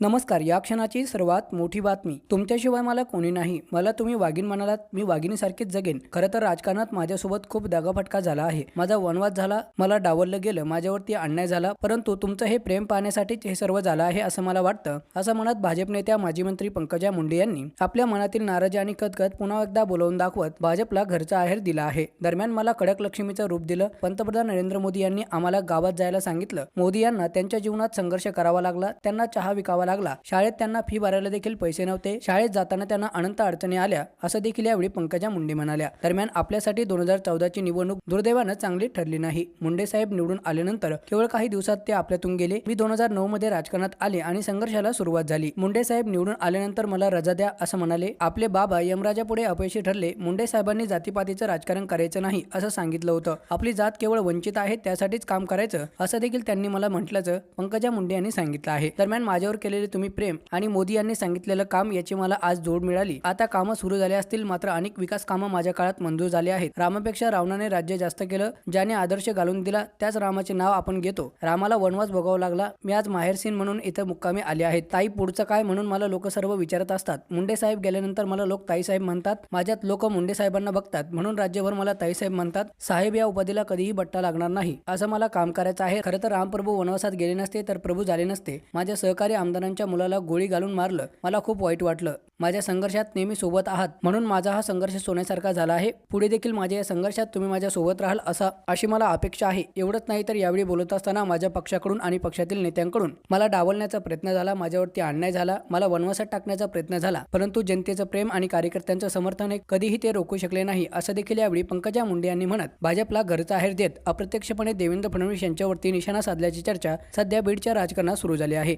नमस्कार या क्षणाची सर्वात मोठी बातमी. तुमच्याशिवाय मला कोणी नाही. मला तुम्ही वाघीण म्हणालात मी वाघिणीसारखीच जगेन. खरं तर राजकारणात माझ्यासोबत खूप दगाफटका झाला आहे. माझा वनवास झाला मला डावललं गेलं माझ्यावरती अन्याय झाला परंतु तुमचं हे प्रेम पाहण्यासाठीच हे सर्व झालं आहे असं मला वाटतं असं म्हणत भाजप नेत्या माजी मंत्री पंकजा मुंडे यांनी आपल्या मनातील नाराजी आणि कदकद पुन्हा एकदा बोलवून दाखवत भाजपला घरचा आहेर दिला आहे. दरम्यान मला कडक लक्ष्मीचं रूप दिलं. पंतप्रधान नरेंद्र मोदी यांनी आम्हाला गावात जायला सांगितलं. मोदी यांना त्यांच्या जीवनात संघर्ष करावा लागला त्यांना चहा विकावा लागला. शाळेत त्यांना फी भरायला देखील पैसे नव्हते. शाळेत जाताना त्यांना अनंत अडचणी आल्या असं देखील यावेळी पंकजा मुंडे म्हणाल्या. दरम्यान आपल्यासाठी दोन हजार चौदाची निवडणूक दुर्दैवानं चांगली ठरली नाही. मुंडे साहेब निवडून आल्यानंतर केवळ काही दिवसात ते आपल्यातून गेले. मी दोन हजार नऊ मध्ये राजकारणात आले आणि संघर्षाला सुरुवात झाली. मुंडे साहेब निवडून आल्यानंतर मला रजा द्या असं म्हणाले. आपले बाबा यमराजापुढे अपयशी ठरले. मुंडे साहेबांनी जातीपातीचं राजकारण करायचं नाही असं सांगितलं होतं. आपली जात केवळ वंचित आहे त्यासाठीच काम करायचं असं देखील त्यांनी मला म्हटल्याचं पंकजा मुंडे यांनी सांगितलं आहे. दरम्यान माझ्यावर केले केलेले तुम्ही प्रेम आणि मोदी यांनी सांगितलेलं काम याची मला आज जोड मिळाली. आता कामं सुरू झाली असतील मात्र अनेक विकास कामं माझ्या काळात मंजूर झाली आहेत. रामापेक्षा रावणाने राज्य जास्त केलं ज्याने आदर्श घालून दिला त्याच रामाचे नाव आपण घेतो. रामाला वनवास भोगावा लागला. मी आज माहेरसीन म्हणून इथं मुक्कामी आले आहेत. ताई पुढचं काय म्हणून मला लोक सर्व विचारत असतात. मुंडे साहेब गेल्यानंतर मला लोक ताईसाहेब म्हणतात माझ्यात लोक मुंडे साहेबांना बघतात. म्हणून राज्यभर मला ताईसाहेब म्हणतात साहेब या उपाधीला कधीही बट्टा लागणार नाही. असं मला काम करायचं आहे. खरं तर रामप्रभू वनवासात गेले नसते तर प्रभू झाले नसते. माझ्या सहकारी जणांच्या मुलाला गोळी घालून मारलं. मला खूप वाईट वाटलं. माझ्या संघर्षात नेहमी सोबत आहात. म्हणून माझा हा संघर्ष सोन्यासारखा झाला आहे. पुढे देखील माझ्या या संघर्षात तुम्ही माझ्या सोबत राहाल असा अशी मला अपेक्षा आहे. एवढंच नाही तर यावेळी बोलत असताना माझ्या पक्षाकडून आणि पक्षातील नेत्यांकडून मला डावलण्याचा प्रयत्न झाला. माझ्यावरती अन्याय झाला. मला वनवासात टाकण्याचा प्रयत्न झाला. परंतु जनतेचं प्रेम आणि कार्यकर्त्यांचं समर्थन हे कधीही ते रोखू शकले नाही असं देखील यावेळी पंकजा मुंडे यांनी म्हणत भाजपला घरचा आहेर देत अप्रत्यक्षपणे देवेंद्र फडणवीस यांच्यावरती निशाणा साधल्याची चर्चा सध्या बीडच्या राजकारणात सुरू झाली आहे.